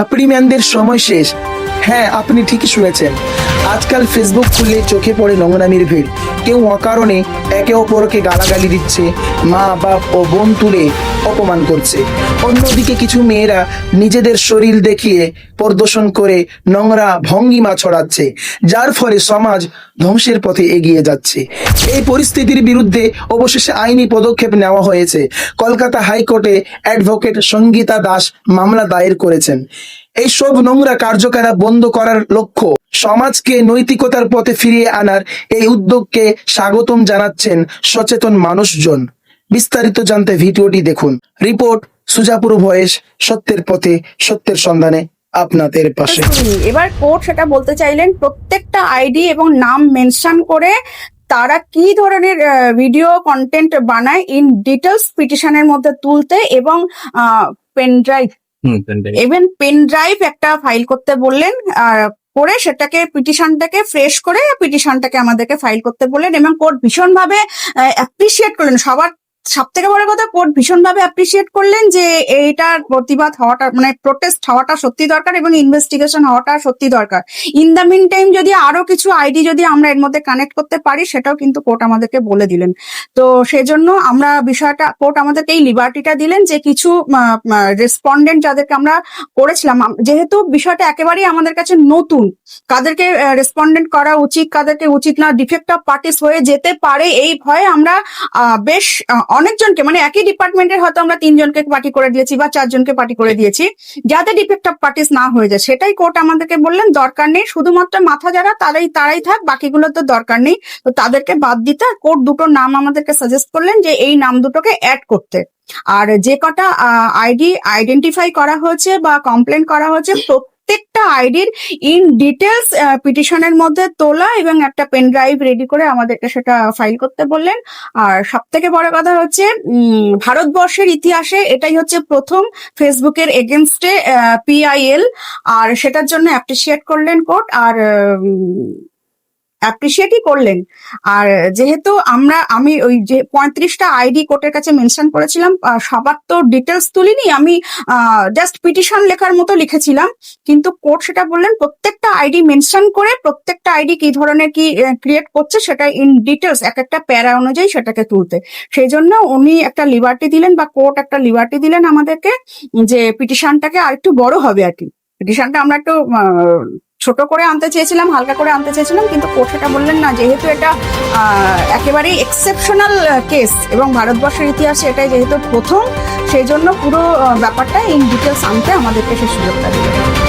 ঝাপড়ি ম্যানদের সময় শেষ। হ্যাঁ আপনি ঠিকই শুনেছেন। আজকাল ফেসবুক খুললে চোখে পড়ে নোংরামির ভিড়। কেউ অকারণে একে অপরকে গালাগালি দিচ্ছে। মা, বাপ ও বোন তুলে অপমান করছে। অন্যদিকে কিছু মেয়েরা নিজেদের শরীর দেখিয়ে প্রদর্শন করে নোংরা ভঙ্গিমা ছড়াচ্ছে, যার ফলে সমাজ ধ্বংসের পথে এগিয়ে যাচ্ছে। এই পরিস্থিতির বিরুদ্ধে অবশেষে আইনি পদক্ষেপ নেওয়া হয়েছে। কলকাতা হাইকোর্টে অ্যাডভোকেট সঙ্গীতা দাস মামলা দায়ের করেছেন। এই সব নোংরা কার্যকলাপ বন্ধ করার লক্ষ্য সমাজকে নৈতিকতার পথে ফিরিয়ে আনার এই উদ্যোগকে স্বাগতম জানাচ্ছেন সচেতন মানুষজন। বিস্তারিত জানতে ভিডিওটি দেখুন। রিপোর্ট সুজাপুর ভয়েস সত্যের পথে সত্যের সন্ধানে আপনাদের পাশে। এবার কোর্ট সেটা বলতে চাইলেন প্রত্যেকটা আইডি এবং নাম মেনশন করে তারা কি ধরনের ভিডিও কন্টেন্ট বানায় ইন ডিটেলস পিটিশনের মধ্যে তুলতে এবং pen drive pen drive. Even pen drive একটা ফাইল করতে বললেন আর করে সেটাকে পিটিশনটাকে ফ্রেশ করে পিটিশনটাকে আমাদেরকে ফাইল করতে বললেন এবং কোর্ট ভীষণভাবে অ্যাপ্রিসিয়েট করলেন। সবার সব থেকে বড় কথা কোর্ট ভীষণভাবে অ্যাপ্রিসিয়েট করলেন যে এইটার প্রতিবাদ হওয়াটা মানে প্রোটেস্ট হওয়াটা সত্যি দরকার এবং ইনভেস্টিগেশন হওয়াটা সত্যি দরকার। ইন দ্য মিন টাইম যদি আরও কিছু আইডি যদি আমরা এর মধ্যে কানেক্ট করতে পারি, সেটাও কিন্তু কোর্ট আমাদেরকে বলে দিলেন। তো সেজন্য আমরা বিষয়টা, কোর্ট আমাদেরকে এই লিবার্টিটা দিলেন যে কিছু রেসপন্ডেন্ট যাদেরকে আমরা করেছিলাম যেহেতু বিষয়টা একেবারেই আমাদের কাছে নতুন, কাদেরকে রেসপন্ডেন্ট করা উচিত, কাদেরকে উচিত না ডিফেক্ট অফ পার্টিস হয়ে যেতে পারে, এই ভয়ে আমরা বেশ অনেকজনকে মানে একই ডিপার্টমেন্টের হয়তো আমরা তিনজনকে পার্টি করে দিয়েছি বা চারজনকে পার্টি করে দিয়েছি। যাতে ডিফেক্ট অফ পার্টিস না হয়ে যায় সেটাই কোর্ট আমাদেরকে বললেন দরকার নেই। শুধুমাত্র মাথা যারা তারাই তারাই থাক বাকিগুলো তো দরকার নেই। তো তাদেরকে বাদ দিতে কোর্ট দুটো নাম আমাদেরকে সাজেস্ট করলেন যে এই নাম দুটোকে অ্যাড করতে। আর যে কটা আইডি আইডেন্টিফাই করা হয়েছে বা কমপ্লেন করা হয়েছে প্রত্যেকটা আইডির ইন ডিটেলস পিটিশনের মধ্যে তোলা এবং একটা পেন ড্রাইভ রেডি করে আমাদেরকে সেটা ফাইল করতে বললেন। আর সব থেকে বড় কথা হচ্ছে ভারতবর্ষের ইতিহাসে এটাই হচ্ছে প্রথম ফেসবুকের এগেনস্টে পিআইএল আর সেটার জন্য অ্যাপ্রিসিয়েট করলেন কোর্ট। আর অ্যাপ্রিসিয়েটই করলেন। আর যেহেতু আমরা, আমি ওই যে পঁয়ত্রিশটা আইডি কোর্টের কাছে মেনশন করেছিলাম সবার তো ডিটেলস তুলিনি, আমি জাস্ট পিটিশন লেখার মতো লিখেছিলাম। কিন্তু কোর্ট সেটা বললেন, প্রত্যেকটা আইডি মেনশন করে প্রত্যেকটা আইডি কি ধরনের কি ক্রিয়েট করছে সেটা ইন ডিটেলস এক একটা প্যারা অনুযায়ী সেটাকে তুলতে। সেই জন্য উনি একটা লিবার্টি দিলেন বা কোর্ট একটা লিবার্টি দিলেন আমাদেরকে, যে পিটিশনটাকে আর একটু বড় হবে আর কি। পিটিশনটা আমরা একটু ছোট করে আনতে চেয়েছিলাম, হালকা করে আনতে চেয়েছিলাম, কিন্তু কোঠাটা বললেন না, যেহেতু এটা একেবারেই এক্সেপশনাল কেস এবং ভারতবর্ষের ইতিহাসে এটাই যেহেতু প্রথম, সেই জন্য পুরো ব্যাপারটা ইন ডিটেলস আনতে আমাদেরকে সে সুযোগটা দিলেন।